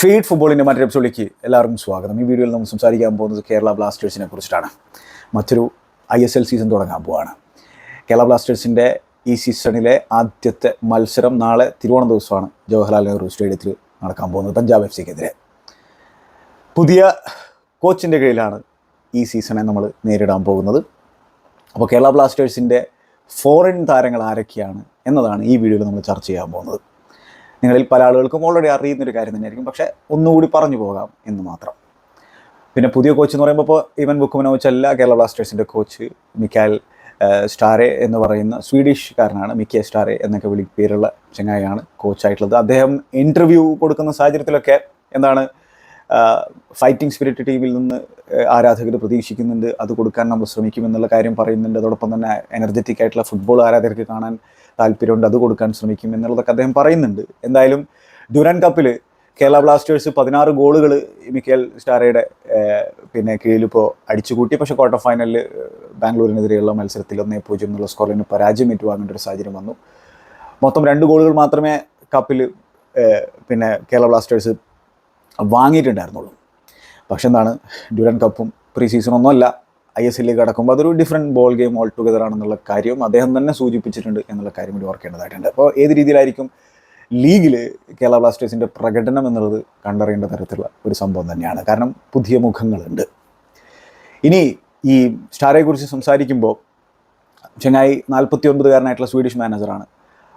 Feed ഫുട്ബോളിന്റെ മറ്റൊരു എപ്പിസോഡിലേക്ക് എല്ലാവർക്കും സ്വാഗതം. ഈ വീഡിയോയിൽ നമ്മൾ സംസാരിക്കാൻ പോകുന്നത് കേരള ബ്ലാസ്റ്റേഴ്സിനെ കുറിച്ചിട്ടാണ് മറ്റൊരു ഐ എസ് എൽ സീസൺ തുടങ്ങാൻ പോവുകയാണ് കേരള ബ്ലാസ്റ്റേഴ്സിന്റെ ഈ സീസണിലെ ആദ്യത്തെ മത്സരം നാളെ തിരുവോണം ദിവസമാണ് ജവഹർലാൽ നെഹ്റു സ്റ്റേഡിയത്തിൽ നടക്കാൻ പോകുന്നത് പഞ്ചാബ് എഫ് സിക്കെതിരെ പുതിയ കോച്ചിന്റെ കീഴിലാണ് ഈ സീസണെ നമ്മൾ നേരിടാൻ പോകുന്നത്. അപ്പോൾ കേരള ബ്ലാസ്റ്റേഴ്സിന്റെ ഫോറിൻ താരങ്ങൾ ആരൊക്കെയാണ് എന്നതാണ് ഈ വീഡിയോയിൽ നമ്മൾ ചർച്ച ചെയ്യാൻ പോകുന്നത്. നിങ്ങളിൽ പല ആളുകൾക്കും ഓൾറെഡി അറിയുന്നൊരു കാര്യം തന്നെയായിരിക്കും. പക്ഷേ ഒന്നുകൂടി പറഞ്ഞു പോകാം എന്ന് മാത്രം. പിന്നെ പുതിയ കോച്ച് എന്ന് പറയുമ്പോൾ ഇപ്പോൾ ഇവൻ ബുക്കുമനോവിച്ച് അല്ല കേരള ബ്ലാസ്റ്റേഴ്സിന്റെ കോച്ച് മിക്കാൽ സ്റ്റാറെ എന്ന് പറയുന്ന സ്വീഡിഷ്കാരനാണ് മിക്കേ സ്റ്റാറെ എന്നൊക്കെ വിളി പേരുള്ള ചങ്ങായിയാണ് കോച്ചായിട്ടുള്ളത് അദ്ദേഹം ഇന്റർവ്യൂ കൊടുക്കുന്ന സാഹചര്യത്തിലൊക്കെ എന്താണ് ഫൈറ്റിംഗ് സ്പിരിറ്റ് ടീമിൽ നിന്ന് ആരാധകർ പ്രതീക്ഷിക്കുന്നുണ്ട്. അത് കൊടുക്കാൻ നമ്മൾ ശ്രമിക്കുമെന്നുള്ള കാര്യം പറയുന്നുണ്ട്. അതോടൊപ്പം തന്നെ എനർജറ്റിക് ആയിട്ടുള്ള ഫുട്ബോൾ ആരാധകർക്ക് കാണാൻ താല്പര്യമുണ്ട് അത് കൊടുക്കാൻ ശ്രമിക്കും എന്നുള്ളതൊക്കെ അദ്ദേഹം പറയുന്നുണ്ട്. എന്തായാലും ഡ്യൂരാൻ കപ്പിൽ കേരള ബ്ലാസ്റ്റേഴ്സ് പതിനാറ് ഗോളുകൾ മിക്കേൽ സ്റ്റാറയുടെ പിന്നെ കീഴിലിപ്പോൾ അടിച്ചുകൂട്ടി. പക്ഷേ ക്വാർട്ടർ ഫൈനലിൽ ബാംഗ്ലൂരിനെതിരെയുള്ള മത്സരത്തിൽ ഒന്നേ പൂജ്യം എന്നുള്ള സ്കോറിന് പരാജയം ഏറ്റുവാങ്ങേണ്ട ഒരു സാഹചര്യം വന്നു. മൊത്തം രണ്ട് ഗോളുകൾ മാത്രമേ കപ്പിൽ പിന്നെ കേരള ബ്ലാസ്റ്റേഴ്സ് വാങ്ങിയിട്ടുണ്ടായിരുന്നുള്ളൂ. പക്ഷെ എന്താണ് ഡ്യൂരൻ കപ്പും പ്രീ സീസണൊന്നും അല്ല ഐ എസ് എല്ലിലേക്ക് കടക്കുമ്പോൾ അതൊരു different ball game all together ആണെന്നുള്ള കാര്യം അദ്ദേഹം തന്നെ സൂചിപ്പിച്ചിട്ടുണ്ട് എന്നുള്ള കാര്യം കൂടി ഓർക്കേണ്ടതായിട്ടുണ്ട്. അപ്പോൾ ഏത് രീതിയിലായിരിക്കും ലീഗിൽ കേരള ബ്ലാസ്റ്റേഴ്സിന്റെ പ്രകടനം എന്നുള്ളത് കണ്ടറിയേണ്ട തരത്തിലുള്ള ഒരു സംഭവം തന്നെയാണ്. കാരണം പുതിയ മുഖങ്ങളുണ്ട്. ഇനി ഈ സ്റ്റാറെ കുറിച്ച് സംസാരിക്കുമ്പോൾ ചെങ്ങായി നാൽപ്പത്തി ഒൻപതുകാരനായിട്ടുള്ള സ്വീഡിഷ് മാനേജറാണ്.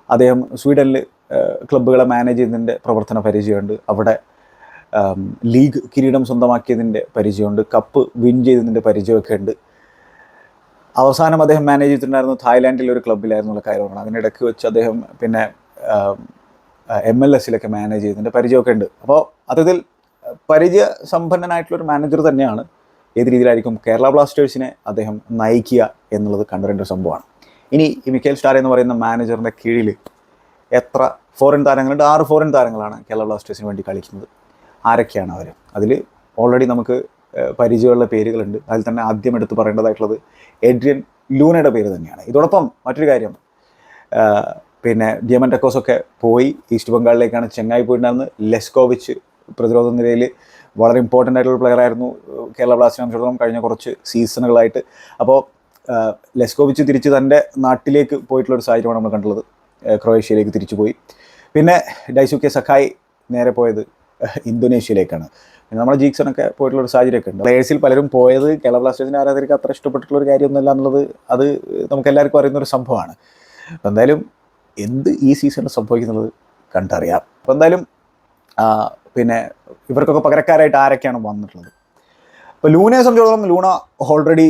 അദ്ദേഹം സ്വീഡനിൽ ക്ലബ്ബുകളെ മാനേജ് ചെയ്യുന്നതിന്റെ പ്രവർത്തന പരിചയമുണ്ട്. അവിടെ ലീഗ് കിരീടം സ്വന്തമാക്കിയതിന്റെ പരിചയമുണ്ട്. കപ്പ് വിൻ ചെയ്തതിന്റെ പരിചയമൊക്കെ ഉണ്ട് അവസാനം അദ്ദേഹം മാനേജ് ചെയ്തിട്ടുണ്ടായിരുന്നു തായ്ലാൻഡിലെ ഒരു ക്ലബ്ബിലായിരുന്നു ഉള്ള കാര്യമാണ്. അതിനിടയ്ക്ക് വെച്ച് അദ്ദേഹം പിന്നെ എം എൽ എസിലൊക്കെ മാനേജ് ചെയ്തതിന്റെ പരിചയമൊക്കെ ഉണ്ട് അപ്പോൾ അത്തരത്തിൽ പരിചയ സമ്പന്നനായിട്ടുള്ള ഒരു മാനേജർ തന്നെയാണ്. ഏത് രീതിയിലായിരിക്കും കേരള ബ്ലാസ്റ്റേഴ്സിനെ അദ്ദേഹം നയിക്കുക എന്നുള്ളത് കണ്ടുവരേണ്ട ഒരു സംഭവമാണ്. ഇനി ഈ മിക്കേൽ സ്റ്റാർ എന്ന് പറയുന്ന മാനേജറിന്റെ കീഴിൽ എത്ര ഫോറിൻ താരങ്ങളുണ്ട്? ആറ് ഫോറിൻ താരങ്ങളാണ് കേരള ബ്ലാസ്റ്റേഴ്സിന് വേണ്ടി കളിക്കുന്നത്. ആരൊക്കെയാണ് അവർ അതിൽ ഓൾറെഡി നമുക്ക് പരിചയമുള്ള പേരുകളുണ്ട്. അതിൽ തന്നെ ആദ്യം എടുത്ത് പറയേണ്ടതായിട്ടുള്ളത് എഡ്രിയൻ ലൂനയുടെ പേര് തന്നെയാണ്. ഇതോടൊപ്പം മറ്റൊരു കാര്യം പിന്നെ ഡിയമൻ ടെക്കോസൊക്കെ പോയി ഈസ്റ്റ് ബംഗാളിലേക്കാണ് ചെങ്ങായി പോയിട്ടുണ്ടായിരുന്നത്. ലെസ്കോവിച്ച് പ്രതിരോധ നിരയിൽ വളരെ ഇമ്പോർട്ടന്റ് ആയിട്ടുള്ള പ്ലെയർ ആയിരുന്നു. കേരള ബ്ലാസ്റ്റിനെ കഴിഞ്ഞ കുറച്ച് സീസണുകളായിട്ട്. അപ്പോൾ ലെസ്കോവിച്ച് തിരിച്ച് തന്റെ നാട്ടിലേക്ക് പോയിട്ടുള്ള ഒരു സാഹചര്യമാണ് നമ്മൾ കണ്ടുള്ളത്. ക്രൊയേഷ്യയിലേക്ക് തിരിച്ചു പോയി പിന്നെ ഡൈസുക്കെ സഖായി നേരെ പോയത് ഇന്തോനേഷ്യയിലേക്കാണ്. നമ്മുടെ ജീക്സണൊക്കെ പോയിട്ടുള്ള ഒരു സാഹചര്യമൊക്കെ ഉണ്ട്. പ്ലേയേഴ്സിൽ പലരും പോയത് കേരള ബ്ലാസ്റ്റേഴ്സിന് ആരാധകർക്ക് അത്ര ഇഷ്ടപ്പെട്ടിട്ടുള്ള ഒരു കാര്യമൊന്നുമല്ല എന്നുള്ളത് അത് നമുക്ക് എല്ലാവർക്കും അറിയുന്ന ഒരു സംഭവമാണ്. അപ്പോൾ എന്തായാലും എന്ത് ഈ സീസണിൽ സംഭവിക്കുന്നത് കണ്ടറിയാം. അപ്പോൾ എന്തായാലും പിന്നെ ഇവർക്കൊക്കെ പകരക്കാരായിട്ട് ആരൊക്കെയാണ് വന്നിട്ടുള്ളത്? അപ്പോൾ ലൂനയെ സംബന്ധിച്ചിടത്തോളം ലൂണ ഓൾറെഡി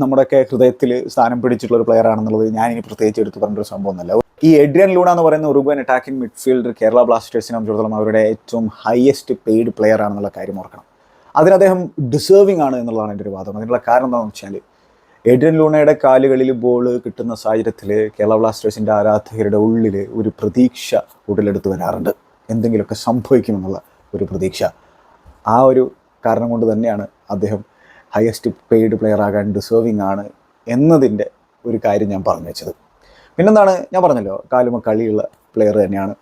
നമ്മുടെയൊക്കെ ഹൃദയത്തിൽ സ്ഥാനം പിടിച്ചിട്ടുള്ള ഒരു പ്ലെയർ ആണെന്നുള്ളത് ഞാൻ ഇനി പ്രത്യേകിച്ച് എടുത്ത് പറഞ്ഞൊരു സംഭവമൊന്നുമല്ല ഈ എഡ്രിയൻ ലൂണ എന്ന് പറയുന്ന ഉറുബൻ അറ്റാക്കിംഗ് മിഡ്ഫീൽഡർ കേരള ബ്ലാസ്റ്റേഴ്സിനെ സംബന്ധിച്ചിടത്തോളം അവരുടെ ഏറ്റവും ഹയസ്റ്റ് പെയ്ഡ് പ്ലെയർ ആണെന്നുള്ള കാര്യം ഓർക്കണം. അതിന് അദ്ദേഹം ഡിസേർവിംഗ് ആണ് എന്നുള്ളതാണ് എന്റെ ഒരു വാദം. അതിനുള്ള കാരണം എന്താണെന്ന് വെച്ചാൽ എഡ്രിയൻ ലൂണയുടെ കാലുകളിൽ ബോൾ കിട്ടുന്ന സാഹചര്യത്തിൽ കേരള ബ്ലാസ്റ്റേഴ്സിന്റെ ആരാധകരുടെ ഉള്ളിൽ ഒരു പ്രതീക്ഷ ഉടലെടുത്ത് വരാറുണ്ട്. എന്തെങ്കിലുമൊക്കെ സംഭവിക്കുമെന്നുള്ള ഒരു പ്രതീക്ഷ. ആ ഒരു കാരണം കൊണ്ട് തന്നെയാണ് അദ്ദേഹം ഹയസ്റ്റ് പെയ്ഡ് പ്ലെയർ ആകാൻ ഡിസേർവിംഗ് ആണ് എന്നതിന്റെ ഒരു കാര്യം ഞാൻ പറഞ്ഞു വെച്ചത്. പിന്നെന്താണ്? ഞാൻ പറഞ്ഞല്ലോ കാലുമ കളിയുള്ള പ്ലെയർ തന്നെയാണ്.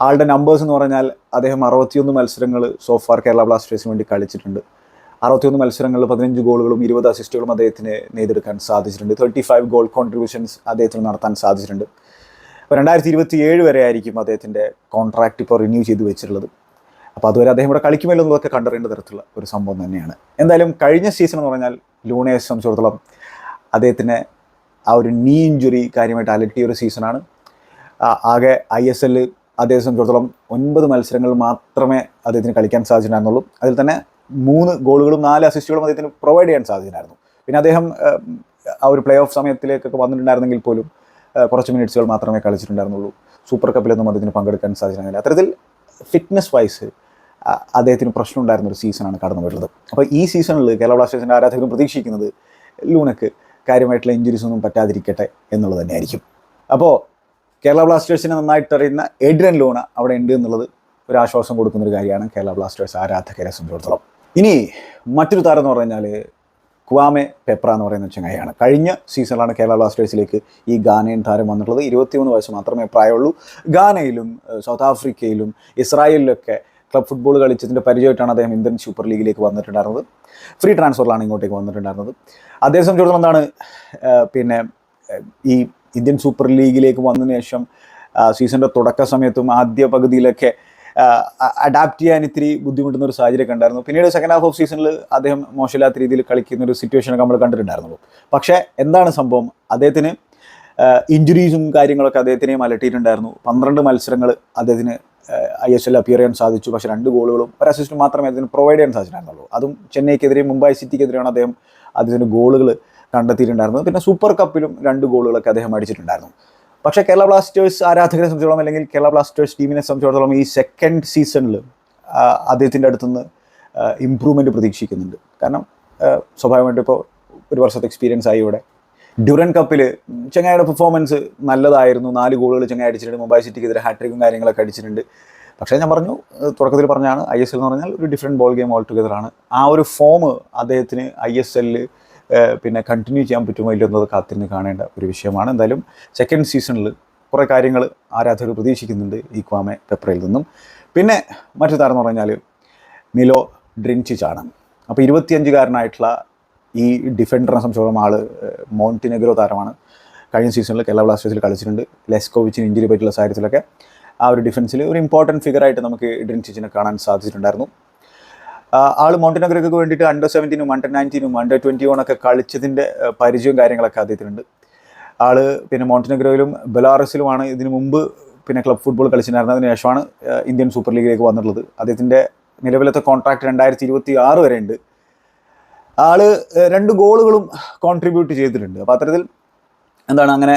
ആളുടെ നമ്പേഴ്സ് എന്ന് പറഞ്ഞാൽ അദ്ദേഹം അറുപത്തിയൊന്ന് മത്സരങ്ങൾ സോഫാർ കേരള ബ്ലാസ്റ്റേഴ്സിന് വേണ്ടി കളിച്ചിട്ടുണ്ട്. അറുപത്തിയൊന്ന് മത്സരങ്ങളിൽ പതിനഞ്ച് ഗോളുകളും ഇരുപത് അസിസ്റ്റുകളും അദ്ദേഹത്തിന് നേടിയെടുക്കാൻ സാധിച്ചിട്ടുണ്ട്. തേർട്ടി ഫൈവ് ഗോൾ കോൺട്രിബ്യൂഷൻസ് അദ്ദേഹത്തിന് നടത്താൻ സാധിച്ചിട്ടുണ്ട്. അപ്പോൾ രണ്ടായിരത്തി ഇരുപത്തി ഏഴ് വരെ ആയിരിക്കും അദ്ദേഹത്തിന്റെ കോൺട്രാക്റ്റ് ഇപ്പോൾ റിന്യൂ ചെയ്ത് വെച്ചിട്ടുള്ളത്. അപ്പോൾ അതുവരെ അദ്ദേഹം ഇവിടെ കളിക്കുമല്ലോ എന്നതൊക്കെ കണ്ടറിയേണ്ട തരത്തിലുള്ള ഒരു സംഭവം തന്നെയാണ്. എന്തായാലും കഴിഞ്ഞ സീസൺ എന്ന് പറഞ്ഞാൽ ലൂണയെ സംബന്ധിച്ചിടത്തോളം അദ്ദേഹത്തിന് ആ ഒരു നീ ഇഞ്ചുറി കാര്യമായിട്ട് അലട്ടിയ ഒരു സീസണാണ് ആകെ ഐ എസ് എല്ലിൽ അദ്ദേഹത്തെ സംബന്ധിച്ചിടത്തോളം ഒൻപത് മത്സരങ്ങൾ മാത്രമേ അദ്ദേഹത്തിന് കളിക്കാൻ സാധിച്ചിട്ടുണ്ടായിരുന്നുള്ളൂ. അതിൽ തന്നെ മൂന്ന് ഗോളുകളും നാല് അസിസ്റ്റുകളും അദ്ദേഹത്തിന് പ്രൊവൈഡ് ചെയ്യാൻ സാധിച്ചിട്ടുണ്ടായിരുന്നു. പിന്നെ അദ്ദേഹം ആ ഒരു പ്ലേ ഓഫ് സമയത്തിലേക്കൊക്കെ വന്നിട്ടുണ്ടായിരുന്നെങ്കിൽ പോലും കുറച്ച് മിനിറ്റ്സുകൾ മാത്രമേ കളിച്ചിട്ടുണ്ടായിരുന്നുള്ളൂ. സൂപ്പർ കപ്പിലൊന്നും അദ്ദേഹത്തിന് പങ്കെടുക്കാൻ സാധിച്ചിട്ടുണ്ടായിരുന്നില്ല അത്തരത്തിൽ ഫിറ്റ്നസ് വൈസ് അദ്ദേഹത്തിന് പ്രശ്നം ഉണ്ടായിരുന്ന ഒരു സീസണാണ് കടന്നു വരുന്നത് അപ്പോൾ ഈ സീസണിൽ കേരള ബ്ലാസ്റ്റേഴ്സിന്റെ ആരാധകരും പ്രതീക്ഷിക്കുന്നത് ലൂണക്ക് കാര്യമായിട്ടുള്ള ഇഞ്ചുറീസ് ഒന്നും പറ്റാതിരിക്കട്ടെ എന്നുള്ളത് തന്നെയായിരിക്കും. അപ്പോൾ കേരള ബ്ലാസ്റ്റേഴ്സിനെ നന്നായിട്ട് അറിയുന്ന എഡ്രൻ ലൂണ അവിടെ ഉണ്ട് എന്നുള്ളത് ഒരു ആശ്വാസം കൊടുക്കുന്ന ഒരു കാര്യമാണ് കേരള ബ്ലാസ്റ്റേഴ്സ് ആരാധകരെ സംബന്ധിച്ചിടത്തോളം. ഇനി മറ്റൊരു താരം എന്ന് പറഞ്ഞാൽ കുവാമെ പെപ്ര എന്ന് പറയുന്ന ചങ്ങായിയാണ്. കഴിഞ്ഞ സീസണിലാണ് കേരള ബ്ലാസ്റ്റേഴ്സിലേക്ക് ഈ ഗാനയൻ താരം വന്നിട്ടുള്ളത്. ഇരുപത്തിമൂന്ന് വയസ്സ് മാത്രമേ പ്രായമുള്ളൂ. ഗാനയിലും സൗത്ത് ആഫ്രിക്കയിലും ഇസ്രായേലിലൊക്കെ ക്ലബ് ഫുട്ബോൾ കളിച്ചതിന്റെ പരിചയമായിട്ടാണ് അദ്ദേഹം ഇന്ത്യൻ സൂപ്പർ ലീഗിലേക്ക് വന്നിട്ടുണ്ടായിരുന്നത്. ഫ്രീ ട്രാൻസ്ഫറിലാണ് ഇങ്ങോട്ടേക്ക് വന്നിട്ടുണ്ടായിരുന്നത്. അദ്ദേഹം സംബന്ധിച്ചിടത്തോളം എന്താണ് പിന്നെ ഈ ഇന്ത്യൻ സൂപ്പർ ലീഗിലേക്ക് വന്നതിന് ശേഷം സീസണിന്റെ തുടക്ക സമയത്തും ആദ്യ പകുതിയിലൊക്കെ അഡാപ്റ്റ് ചെയ്യാൻ ഇത്തിരി ബുദ്ധിമുട്ടുന്ന ഒരു സാഹചര്യം ഉണ്ടായിരുന്നു. പിന്നീട് സെക്കൻഡ് ഹാഫ് ഓഫ് സീസണിൽ അദ്ദേഹം മോശമില്ലാത്ത രീതിയിൽ കളിക്കുന്ന ഒരു സിറ്റുവേഷനൊക്കെ നമ്മൾ കണ്ടിട്ടുണ്ടായിരുന്നു. പക്ഷേ എന്താണ് സംഭവം? അദ്ദേഹത്തിന് ഇഞ്ചുറീസും കാര്യങ്ങളൊക്കെ അദ്ദേഹത്തിനെയും അലട്ടിയിട്ടുണ്ടായിരുന്നു പന്ത്രണ്ട് മത്സരങ്ങൾ അദ്ദേഹത്തിന് ഐ എസ് എൽ അപ്പിയർ ചെയ്യാൻ സാധിച്ചു. പക്ഷേ രണ്ട് ഗോളുകളും ഒരു അസിസ്റ്റ് മാത്രമേ അദ്ദേഹത്തിന് പ്രൊവൈഡ് ചെയ്യാൻ സാധിച്ചിട്ടുണ്ടായിരുന്നുള്ളൂ. അതും ചെന്നൈക്കെതിരെ മുംബൈ സിറ്റിക്കെതിരെയാണ് അദ്ദേഹം അദ്ദേഹത്തിന് ഗോളുകൾ കണ്ടെത്തിയിട്ടുണ്ടായിരുന്നത്. പിന്നെ സൂപ്പർ കപ്പിലും രണ്ട് ഗോളുകളൊക്കെ അദ്ദേഹം അടിച്ചിട്ടുണ്ടായിരുന്നു. പക്ഷേ കേരള ബ്ലാസ്റ്റേഴ്സ് ആരാധകരെ സംബന്ധിച്ചിടത്തോളം അല്ലെങ്കിൽ കേരള ബ്ലാസ്റ്റേഴ്സ് ടീമിനെ സംബന്ധിച്ചിടത്തോളം ഈ സെക്കൻഡ് സീസണിൽ അദ്ദേഹത്തിന്റെ അടുത്തുനിന്ന് ഇമ്പ്രൂവ്മെന്റ് പ്രതീക്ഷിക്കുന്നുണ്ട്. കാരണം സ്വാഭാവികമായിട്ട് ഇപ്പോൾ ഒരു വർഷത്തെ എക്സ്പീരിയൻസ് ആയി ഇവിടെ. ഡ്യൂറൻ കപ്പിൽ ചെങ്ങായിയുടെ പെർഫോമൻസ് നല്ലതായിരുന്നു. നാല് ഗോളുകൾ ചെങ്ങായി അടിച്ചിട്ടുണ്ട്. മുംബൈ സിറ്റിക്കെതിരെ ഹാട്രിക്കും കാര്യങ്ങളൊക്കെ അടിച്ചിട്ടുണ്ട്. പക്ഷേ ഞാൻ പറഞ്ഞു തുടക്കത്തിൽ പറഞ്ഞാണ് ഐ എസ് എൽ എന്ന് പറഞ്ഞാൽ ഒരു ഡിഫറെന്റ് ബോൾ ഗെയിം ഓൾ ടുഗദറാണ് ആ ഒരു ഫോം അദ്ദേഹത്തിന് ഐ എസ് എല്ലിൽ പിന്നെ കണ്ടിന്യൂ ചെയ്യാൻ പറ്റുമോ ഇല്ലയോ എന്നത് കാത്തിരുന്ന് കാണേണ്ട ഒരു വിഷയമാണ്. എന്തായാലും സെക്കൻഡ് സീസണിൽ കുറേ കാര്യങ്ങൾ ആരാധകർ പ്രതീക്ഷിക്കുന്നുണ്ട് ഈ ക്വാമെ പെപ്രയിൽ നിന്നും. പിന്നെ മറ്റു താരം എന്ന് പറഞ്ഞാൽ മിലോ ഡ്രിൻചിച്ചാണ്. അപ്പോൾ ഇരുപത്തിയഞ്ചുകാരനായിട്ടുള്ള ഈ ഡിഫൻഡറിനെ സംബന്ധിച്ചോളം ആൾ മോണ്ടിനെഗ്രോ താരമാണ്. കഴിഞ്ഞ സീസണിൽ കേരള ബ്ലാസ്റ്റേഴ്സിൽ കളിച്ചിട്ടുണ്ട്. ലെസ്കോവിച്ചിന് ഇഞ്ചുറി പറ്റിയുള്ള സാഹചര്യത്തിലൊക്കെ ആ ഒരു ഡിഫൻസിൽ ഒരു ഇമ്പോർട്ടന്റ് ഫിഗറായിട്ട് നമുക്ക് ഡ്രിൻചിച്ചിനെ കാണാൻ സാധിച്ചിട്ടുണ്ടായിരുന്നു. ആൾ മോണ്ടിനഗറൊക്കെ വേണ്ടിയിട്ട് അണ്ടർ സെവന്റീനും അണ്ടർ നയന്റീനും അണ്ടർ ട്വന്റി ഒക്കെ കളിച്ചതിന്റെ പരിചയവും കാര്യങ്ങളൊക്കെ അദ്ദേഹത്തിനുണ്ട്. ആൾ പിന്നെ മോണ്ടിനഗ്രോയിലും ബെലാറസിലുമാണ് ഇതിനു മുമ്പ് പിന്നെ ക്ലബ് ഫുട്ബോൾ കളിച്ചിട്ടുണ്ടായിരുന്നത്. ശേഷമാണ് ഇന്ത്യൻ സൂപ്പർ ലീഗിലേക്ക് വന്നിട്ടുള്ളത്. അദ്ദേഹത്തിന്റെ നിലവിലത്തെ കോൺട്രാക്ട് രണ്ടായിരത്തി ഇരുപത്തി ആറ് വരെ ഉണ്ട്. ആൾ രണ്ട് ഗോളുകളും കോൺട്രിബ്യൂട്ട് ചെയ്തിട്ടുണ്ട്. അപ്പോൾ അത്തരത്തിൽ എന്താണ് അങ്ങനെ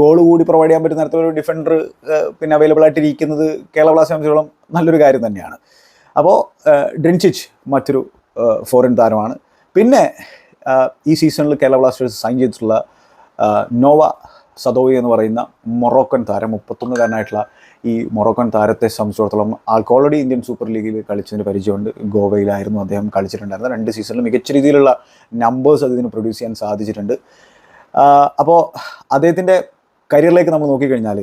ഗോൾ കൂടി പ്രൊവൈഡ് ചെയ്യാൻ പറ്റുന്ന തരത്തിലൊരു ഡിഫൻഡർ പിന്നെ അവൈലബിൾ ആയിട്ടിരിക്കുന്നത് കേരള ബ്ലാസ്റ്റേഴ്സിനെ സംബന്ധിച്ചോളം നല്ലൊരു കാര്യം തന്നെയാണ്. അപ്പോൾ ഡ്രിൻചിച്ച് മറ്റൊരു ഫോറിൻ താരമാണ്. പിന്നെ ഈ സീസണിൽ കേരള ബ്ലാസ്റ്റേഴ്സ് സൈൻ ചെയ്തിട്ടുള്ള നോവ സദോയി എന്ന് പറയുന്ന മൊറോക്കൻ താരം മുപ്പത്തൊന്നുകാരനായിട്ടുള്ള ഈ മൊറോക്കൻ താരത്തെ സംബന്ധിച്ചിടത്തോളം ആൾക്ക് ഓൾറെഡി ഇന്ത്യൻ സൂപ്പർ ലീഗിൽ കളിച്ചതിന് പരിചയമുണ്ട്. ഗോവയിലായിരുന്നു അദ്ദേഹം കളിച്ചിട്ടുണ്ടായിരുന്നത്. രണ്ട് സീസണിൽ മികച്ച രീതിയിലുള്ള നമ്പേഴ്സ് അതിന് പ്രൊഡ്യൂസ് ചെയ്യാൻ സാധിച്ചിട്ടുണ്ട്. അപ്പോൾ അദ്ദേഹത്തിന്റെ കരിയറിലേക്ക് നമ്മൾ നോക്കിക്കഴിഞ്ഞാൽ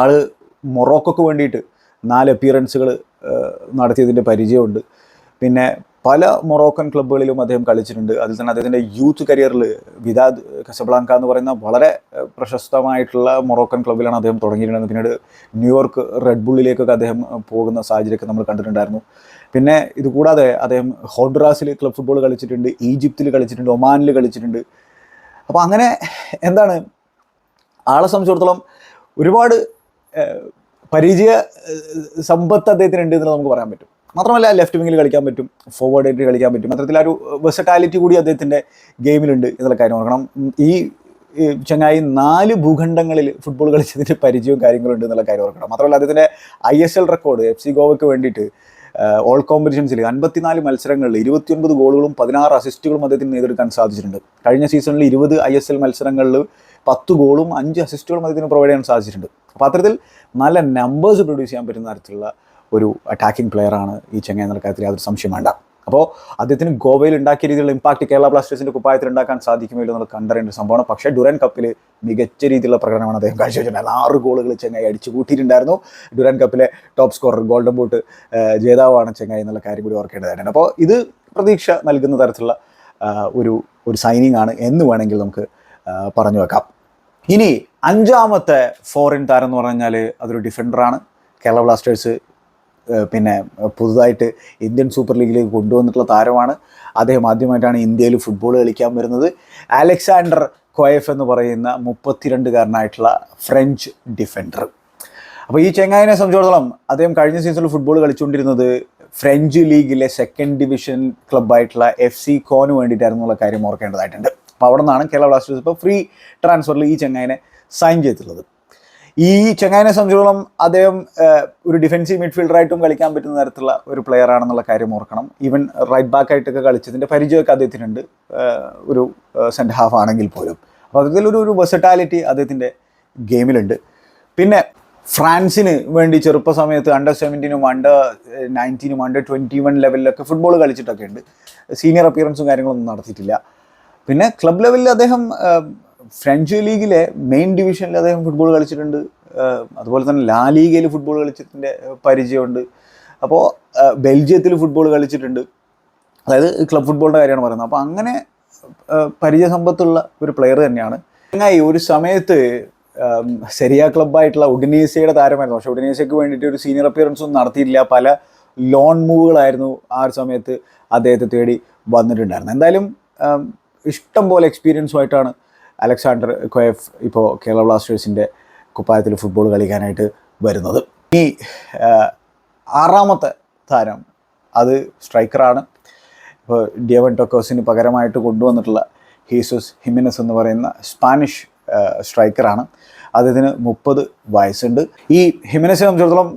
ആൾ മൊറോക്കോക്ക് വേണ്ടിയിട്ട് നാല് അപ്പിയറൻസുകൾ നടത്തിയതിന്റെ പരിചയമുണ്ട്. പിന്നെ പല മൊറോക്കൻ ക്ലബ്ബുകളിലും അദ്ദേഹം കളിച്ചിട്ടുണ്ട്. അതിൽ തന്നെ അദ്ദേഹത്തിന്റെ യൂത്ത് കരിയറിൽ വിദാദ് കസബ്ലാങ്ക എന്ന് പറയുന്ന വളരെ പ്രശസ്തമായിട്ടുള്ള മൊറോക്കൻ ക്ലബ്ബിലാണ് അദ്ദേഹം തുടങ്ങിയിട്ടുള്ളത് പിന്നീട് ന്യൂയോർക്ക് റെഡ് ബുള്ളിലേക്കൊക്കെ അദ്ദേഹം പോകുന്ന സാഹചര്യമൊക്കെ നമ്മൾ കണ്ടിട്ടുണ്ടായിരുന്നു. പിന്നെ ഇതുകൂടാതെ അദ്ദേഹം ഹോഡ്രാസിൽ ക്ലബ് ഫുട്ബോൾ കളിച്ചിട്ടുണ്ട് ഈജിപ്തിൽ കളിച്ചിട്ടുണ്ട് ഒമാനിൽ കളിച്ചിട്ടുണ്ട്. അപ്പോൾ അങ്ങനെ എന്താണ്? ആളെ സംബന്ധിച്ചിടത്തോളം ഒരുപാട് പരിചയ സമ്പത്ത് അദ്ദേഹത്തിന് ഉണ്ട് എന്ന് നമുക്ക് പറയാൻ പറ്റും. മാത്രമല്ല ലെഫ്റ്റ് വിങ്ങിൽ കളിക്കാൻ പറ്റും ഫോർവേഡ് ആയിട്ട് കളിക്കാൻ പറ്റും. അത്തരത്തിൽ ആ ഒരു വെസറ്റാലിറ്റി കൂടി അദ്ദേഹത്തിന്റെ ഗെയിമിലുണ്ട് എന്നുള്ള കാര്യം ഓർക്കണം. ഈ ചങ്ങായി നാല് ഭൂഖണ്ഡങ്ങളിൽ ഫുട്ബോൾ കളിച്ചതിന്റെ പരിചയവും കാര്യങ്ങളും ഉണ്ട് എന്നുള്ള കാര്യം ഓർക്കണം. മാത്രമല്ല അദ്ദേഹത്തിന്റെ I S L record F C ഗോവയ്ക്ക് വേണ്ടിയിട്ട് ഓൾ കോമ്പറ്റീഷൻസിൽ അൻപത്തിനാല് മത്സരങ്ങളിൽ ഇരുപത്തിയൊൻപത് ഗോളുകളും പതിനാറ് അസിസ്റ്റുകളും അദ്ദേഹത്തിന് നേടിയെടുക്കാൻ സാധിച്ചിട്ടുണ്ട്. കഴിഞ്ഞ സീസണിൽ ഇരുപത് ഐ എസ് എൽ മത്സരങ്ങളിൽ പത്ത് ഗോളും അഞ്ച് അസിസ്റ്റുകളും അദ്ദേഹത്തിന് പ്രൊവൈഡ് ചെയ്യാൻ സാധിച്ചിട്ടുണ്ട്. അപ്പോൾ അത്തരത്തിൽ നല്ല നമ്പേഴ്സ് പ്രൊഡ്യൂസ് ചെയ്യാൻ പറ്റുന്ന തരത്തിലുള്ള ഒരു അറ്റാക്കിംഗ് പ്ലെയറാണ് ഈ ചെങ്ങായി എന്നുള്ള കാര്യത്തിൽ യാതൊരു സംശയം വേണ്ട. അപ്പോൾ അദ്ദേഹത്തിന് ഗോവയിൽ ഉണ്ടാക്കിയ രീതിയിലുള്ള ഇമ്പാക്റ്റ് കേരള ബ്ലാസ്റ്റേഴ്സിന്റെ കുപ്പായത്തിൽ ഉണ്ടാക്കാൻ സാധിക്കുമോ എന്നുള്ള കണ്ടറിയേണ്ട സംഭവമാണ്. പക്ഷേ ഡുറൻ കപ്പിൽ മികച്ച രീതിയിലുള്ള പ്രകടനമാണ് അദ്ദേഹം കാഴ്ചവെച്ചിട്ടുണ്ടായിരുന്നത് ആറ് ഗോളുകൾ ചെങ്ങായി അടിച്ചു കൂട്ടിയിട്ടുണ്ടായിരുന്നു. ഡുരൻ കപ്പിലെ ടോപ്പ് സ്കോറർ ഗോൾഡൻ ബൂട്ട് ജേതാവാണ് ചെങ്ങായി എന്നുള്ള കാര്യം കൂടി ഓർക്കേണ്ടതായിട്ടുണ്ട് അപ്പോൾ ഇത് പ്രതീക്ഷ നൽകുന്ന തരത്തിലുള്ള ഒരു ഒരു സൈനിങ് ആണ് എന്ന് വേണമെങ്കിൽ നമുക്ക് പറഞ്ഞു വെക്കാം. ഇനി അഞ്ചാമത്തെ ഫോറിൻ താരം എന്ന് പറഞ്ഞാൽ അതൊരു ഡിഫൻഡറാണ് കേരള ബ്ലാസ്റ്റേഴ്സ് പിന്നെ പുതുതായിട്ട് ഇന്ത്യൻ സൂപ്പർ ലീഗിലേക്ക് കൊണ്ടുവന്നിട്ടുള്ള താരമാണ്. അദ്ദേഹം ആദ്യമായിട്ടാണ് ഇന്ത്യയിൽ ഫുട്ബോൾ കളിക്കാൻ വരുന്നത്. അലക്സാണ്ടർ കൊയഫ് എന്ന് പറയുന്ന മുപ്പത്തിരണ്ടുകാരനായിട്ടുള്ള ഫ്രഞ്ച് ഡിഫൻഡർ അപ്പോൾ ഈ ചെങ്ങായിനെ സംബന്ധിച്ചിടത്തോളം അദ്ദേഹം കഴിഞ്ഞ സീസണിൽ ഫുട്ബോൾ കളിച്ചുകൊണ്ടിരുന്നത് ഫ്രഞ്ച് ലീഗിലെ സെക്കൻഡ് ഡിവിഷൻ ക്ലബ്ബായിട്ടുള്ള എഫ് സി കോന് വേണ്ടിയിട്ടായിരുന്നു എന്നുള്ള കാര്യം ഓർക്കേണ്ടതായിട്ടുണ്ട്. അപ്പോൾ അവിടെ നിന്നാണ് കേരള ബ്ലാസ്റ്റേഴ്സ് ഇപ്പോൾ ഫ്രീ ട്രാൻസ്ഫറിൽ ഈ ചെങ്ങായിനെ സൈൻ ചെയ്തിട്ടുള്ളത്. ഈ ചെങ്ങായിനെ സംബന്ധിച്ചിടത്തോളം അദ്ദേഹം ഒരു ഡിഫൻസീവ് മിഡ്ഫീൽഡറായിട്ടും കളിക്കാൻ പറ്റുന്ന തരത്തിലുള്ള ഒരു പ്ലെയർ ആണെന്നുള്ള കാര്യം ഓർക്കണം. ഈവൻ റൈറ്റ് ബാക്ക് ആയിട്ടൊക്കെ കളിച്ചതിന്റെ പരിചയമൊക്കെ അദ്ദേഹത്തിനുണ്ട്. ഒരു സെന്റ് ഹാഫ് ആണെങ്കിൽ പോലും. അപ്പോൾ അതിലൊരു ഒരു വെസറ്റാലിറ്റി അദ്ദേഹത്തിന്റെ ഗെയിമിലുണ്ട് പിന്നെ ഫ്രാൻസിന് വേണ്ടി ചെറുപ്പ സമയത്ത് അണ്ടർ സെവന്റീനും അണ്ടർ നയന്റീനും അണ്ടർ ട്വന്റി വൺ ലെവലിലൊക്കെ ഫുട്ബോൾ കളിച്ചിട്ടൊക്കെ ഉണ്ട്. സീനിയർ അപ്പിയറൻസും കാര്യങ്ങളൊന്നും നടത്തിയിട്ടില്ല. പിന്നെ ക്ലബ് ലെവലിൽ അദ്ദേഹം ഫ്രഞ്ച് ലീഗിലെ മെയിൻ ഡിവിഷനിൽ അദ്ദേഹം ഫുട്ബോൾ കളിച്ചിട്ടുണ്ട്. അതുപോലെ തന്നെ ലാ ലീഗയിൽ ഫുട്ബോൾ കളിച്ചതിന്റെ പരിചയമുണ്ട് അപ്പോൾ ബെൽജിയത്തിൽ ഫുട്ബോൾ കളിച്ചിട്ടുണ്ട്. അതായത് ക്ലബ് ഫുട്ബോളിന്റെ കാര്യമാണ് പറയുന്നത്. അപ്പോൾ അങ്ങനെ പരിചയസമ്പത്തുള്ള ഒരു പ്ലെയർ തന്നെയാണ്. ചങ്ങായി ഒരു സമയത്ത് സെരിയ ക്ലബ്ബായിട്ടുള്ള ഉഡിനേസിയയുടെ താരമായിരുന്നു. പക്ഷേ ഉഡിനീസയ്ക്ക് വേണ്ടിയിട്ട് ഒരു സീനിയർ അപ്പിയറൻസ് ഒന്നും നടത്തിയിട്ടില്ല. പല ലോൺ മൂവുകളായിരുന്നു ആ ഒരു സമയത്ത് അദ്ദേഹത്തെ തേടി വന്നിട്ടുണ്ടായിരുന്നു എന്തായാലും ഇഷ്ടം പോലെ എക്സ്പീരിയൻസുമായിട്ടാണ് അലക്സാണ്ടർ കൊയഫ് ഇപ്പോൾ കേരള ബ്ലാസ്റ്റേഴ്സിന്റെ കുപ്പായത്തിൽ ഫുട്ബോൾ കളിക്കാനായിട്ട് വരുന്നത്. ഈ ആറാമത്തെ താരം അത് സ്ട്രൈക്കറാണ് ഇപ്പോൾ ഡിയവൻ ടൊക്കോസിന് പകരമായിട്ട് കൊണ്ടുവന്നിട്ടുള്ള ഹീസസ് ഹിമിനസ് എന്ന് പറയുന്ന സ്പാനിഷ് സ്ട്രൈക്കറാണ് അദ്ദേഹത്തിന് മുപ്പത് വയസ്സുണ്ട്. ഈ ഹിമിനസിനെ സംബന്ധിച്ചിടത്തോളം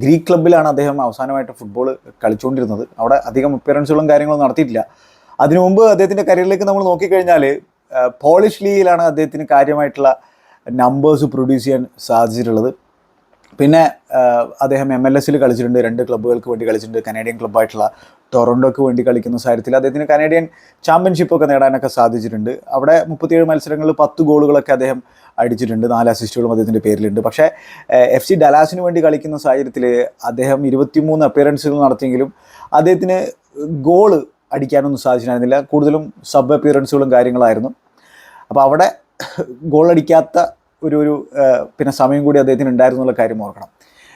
ഗ്രീക്ക് ക്ലബിലാണ് അദ്ദേഹം അവസാനമായിട്ട് ഫുട്ബോൾ കളിച്ചുകൊണ്ടിരുന്നത്. അവിടെ അധികം അപ്പിയറൻസുകളും കാര്യങ്ങളും നടത്തിയിട്ടില്ല. അതിനു മുമ്പ് അദ്ദേഹത്തിന്റെ കരിയറിലേക്ക് നമ്മൾ നോക്കിക്കഴിഞ്ഞാൽ പോളിഷ് ലീഗിലാണ് അദ്ദേഹത്തിന് കാര്യമായിട്ടുള്ള നമ്പേഴ്സ് പ്രൊഡ്യൂസ് ചെയ്യാൻ സാധിച്ചിട്ടുള്ളത്. പിന്നെ അദ്ദേഹം എം എൽ എസിൽ കളിച്ചിട്ടുണ്ട് രണ്ട് ക്ലബ്ബുകൾക്ക് വേണ്ടി കളിച്ചിട്ടുണ്ട് കനേഡിയൻ ക്ലബ്ബായിട്ടുള്ള ടൊറൻഡോക്ക് വേണ്ടി കളിക്കുന്ന സാഹചര്യത്തിൽ അദ്ദേഹത്തിന് കനേഡിയൻ ചാമ്പ്യൻഷിപ്പൊക്കെ നേടാനൊക്കെ സാധിച്ചിട്ടുണ്ട്. അവിടെ മുപ്പത്തിയേഴ് മത്സരങ്ങളിൽ പത്ത് ഗോളുകളൊക്കെ അദ്ദേഹം അടിച്ചിട്ടുണ്ട് നാല് അസിസ്റ്റുകളും അദ്ദേഹത്തിന്റെ പേരിലുണ്ട്. പക്ഷേ എഫ് സി ഡലാസിന് വേണ്ടി കളിക്കുന്ന സാഹചര്യത്തിൽ അദ്ദേഹം ഇരുപത്തിമൂന്ന് അപ്പിയറൻസുകൾ നടത്തിയെങ്കിലും അദ്ദേഹത്തിന് ഗോൾ അടിക്കാനൊന്നും സാധിച്ചിട്ടുണ്ടായിരുന്നില്ല കൂടുതലും സബ് അപ്പിയറൻസുകളും കാര്യങ്ങളായിരുന്നു. അപ്പോൾ അവിടെ ഗോൾ അടിക്കാത്ത ഒരു ഒരു പിന്നെ സമയം കൂടി അദ്ദേഹത്തിന് ഉണ്ടായിരുന്നു എന്നുള്ള കാര്യം ഓർക്കണം.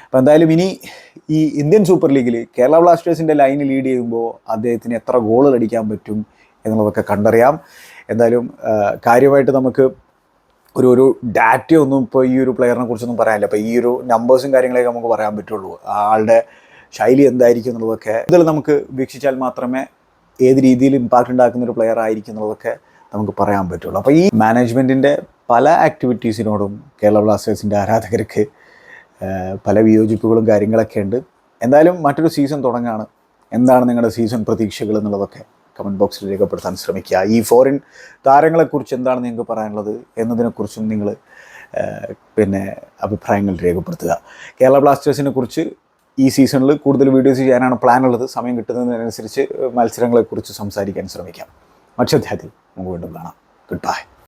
അപ്പോൾ എന്തായാലും ഇനി ഈ ഇന്ത്യൻ സൂപ്പർ ലീഗിൽ കേരള ബ്ലാസ്റ്റേഴ്സിന്റെ ലൈന് ലീഡ് ചെയ്യുമ്പോൾ അദ്ദേഹത്തിന് എത്ര ഗോളുകൾ അടിക്കാൻ പറ്റും എന്നുള്ളതൊക്കെ കണ്ടറിയാം. എന്തായാലും കാര്യമായിട്ട് നമുക്ക് ഒരു ഒരു ഡാറ്റയൊന്നും ഇപ്പോൾ ഈ ഒരു പ്ലെയറിനെ കുറിച്ചൊന്നും പറയാനില്ല. അപ്പോൾ ഈ ഒരു നമ്പേഴ്സും കാര്യങ്ങളൊക്കെ നമുക്ക് പറയാൻ പറ്റുള്ളൂ. ആളുടെ ശൈലി എന്തായിരിക്കും എന്നുള്ളതൊക്കെ ഇതിൽ നമുക്ക് വീക്ഷിച്ചാൽ മാത്രമേ ഏത് രീതിയിൽ ഇമ്പാക്റ്റ് ഉണ്ടാക്കുന്ന ഒരു പ്ലെയർ ആയിരിക്കും എന്നുള്ളതൊക്കെ നമുക്ക് പറയാൻ പറ്റുള്ളൂ. അപ്പോൾ ഈ മാനേജ്മെന്റിന്റെ പല ആക്ടിവിറ്റീസിനോടും കേരള ബ്ലാസ്റ്റേഴ്സിന്റെ ആരാധകർക്ക് പല വിയോജിപ്പുകളും കാര്യങ്ങളൊക്കെ ഉണ്ട്. എന്തായാലും മറ്റൊരു സീസൺ തുടങ്ങാണ്. എന്താണ് നിങ്ങളുടെ സീസൺ പ്രതീക്ഷകൾ എന്നുള്ളതൊക്കെ കമന്റ് ബോക്സിൽ രേഖപ്പെടുത്താൻ ശ്രമിക്കുക. ഈ ഫോറിൻ താരങ്ങളെക്കുറിച്ച് എന്താണ് നിങ്ങൾക്ക് പറയാനുള്ളത്? എന്നതിനെക്കുറിച്ചും നിങ്ങൾ പിന്നെ അഭിപ്രായങ്ങൾ രേഖപ്പെടുത്തുക. കേരള ബ്ലാസ്റ്റേഴ്സിനെ കുറിച്ച് ഈ സീസണിൽ കൂടുതൽ വീഡിയോസ് ചെയ്യാനാണ് പ്ലാൻ ഉള്ളത് സമയം കിട്ടുന്നതിനനുസരിച്ച് മത്സരങ്ങളെക്കുറിച്ച് സംസാരിക്കാൻ ശ്രമിക്കാം. അധ്യായത്തിൽ നമുക്ക് വീണ്ടും കാണാം. Good bye